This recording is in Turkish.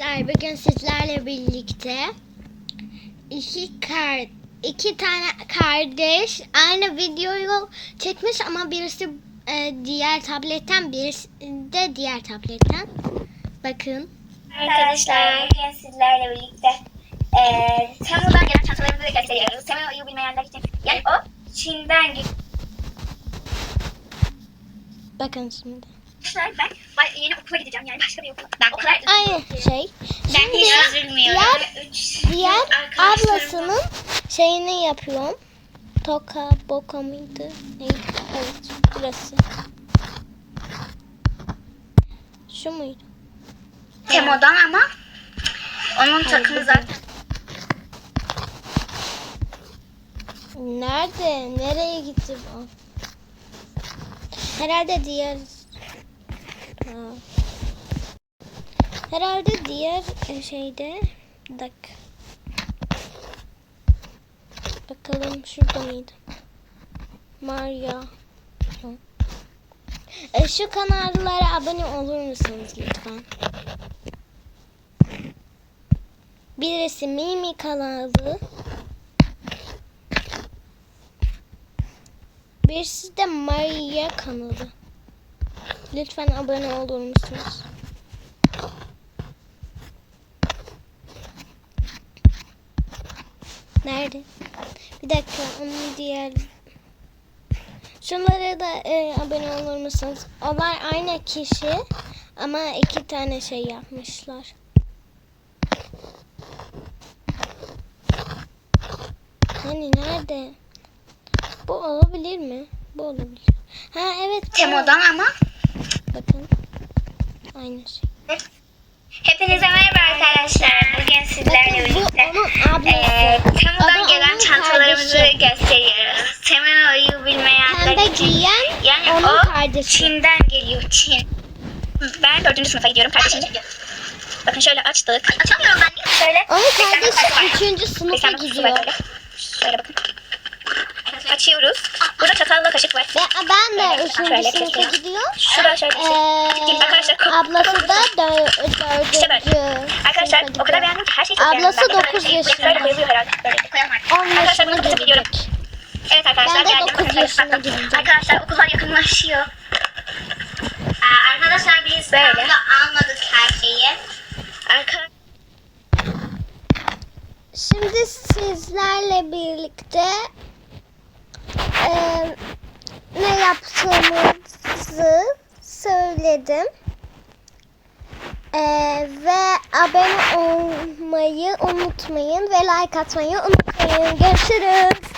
arkadaşlar bugün sizlerle birlikte iki kar iki tane kardeş aynı videoyu çekmiş ama birisi e, diğer tabletten birisi de diğer tabletten. Bakın. Arkadaşlar bugün sizlerle birlikte eee Temu'dan gelen çantalarımızı gösteriyoruz. Temu'yu bilmeyenler için. Yani o Çin'den. Bakın şimdi. Arkadaşlar ben yeni okula gideceğim yani başka bir okula. Ben o kadar Şey. Ben Şimdi hiç üzülmüyorum. diğer- Üç Diğer ablasının şeyini yapıyorum. Toka boka mıydı? Neydi? Evet burası. Şu muydu? Temu'dan ama onun takımı zaten. Nerede? Nereye gitti bu? Herhalde diğer... Ha. Herhalde diğer e, şeyde... Dakika. Bakalım şurada mıydı? Maria. Hı. E, şu kanallara abone olur musunuz lütfen? Birisi Mimi kanalı. Birisi de Maria kanalı. Lütfen abone olur musunuz? Nerede? Bir dakika onun diğer Şunlara da e, abone olur musunuz? Onlar aynı kişi ama iki tane şey yapmışlar. Hani nerede? Bu olabilir mi? Bu olabilir. Ha evet. bu. Temu'dan ama Bakın. Aynı şey. Hepinize merhaba arkadaşlar. Bugün sizlerle Bakın bu birlikte onun ablası. Ee, onun o kardeşi. Çin'den geliyor. Çin. Ben dördüncü sınıfa gidiyorum. Kardeşim. Bakın şöyle açtık. Açamıyorum ben. Şöyle. Onun Ekran kardeşi kartı var. üçüncü sınıfa gidiyor. Şöyle bakın. Açıyoruz. Burada çatalla kaşık var. Ve ben de üçüncü şöyle sınıfa gidiyor. Şurada şöyle şey. Ee, Arkadaşlar, ablası da dö- dördüncü İşte böyle. Arkadaşlar o kadar beğendim ki her şeyi çok Ablası beğendim. Ben de dokuz yaşında. Böyle koyuluyor herhalde. Böyle koyalım artık. 10 Arkadaşlar yaşına bunu kapatıp gidiyorum. gelecek. Evet arkadaşlar Ben de geldim. dokuz Bakın, yaşına. Arkadaşlar okullar yakınlaşıyor. Arkadaşlar biz Böyle. almadık her şeyi. Şimdi sizlerle birlikte eee, ne yaptığımızı söyledim. Eee, ve abone olmayı unutmayın ve like atmayı unutmayın. Görüşürüz.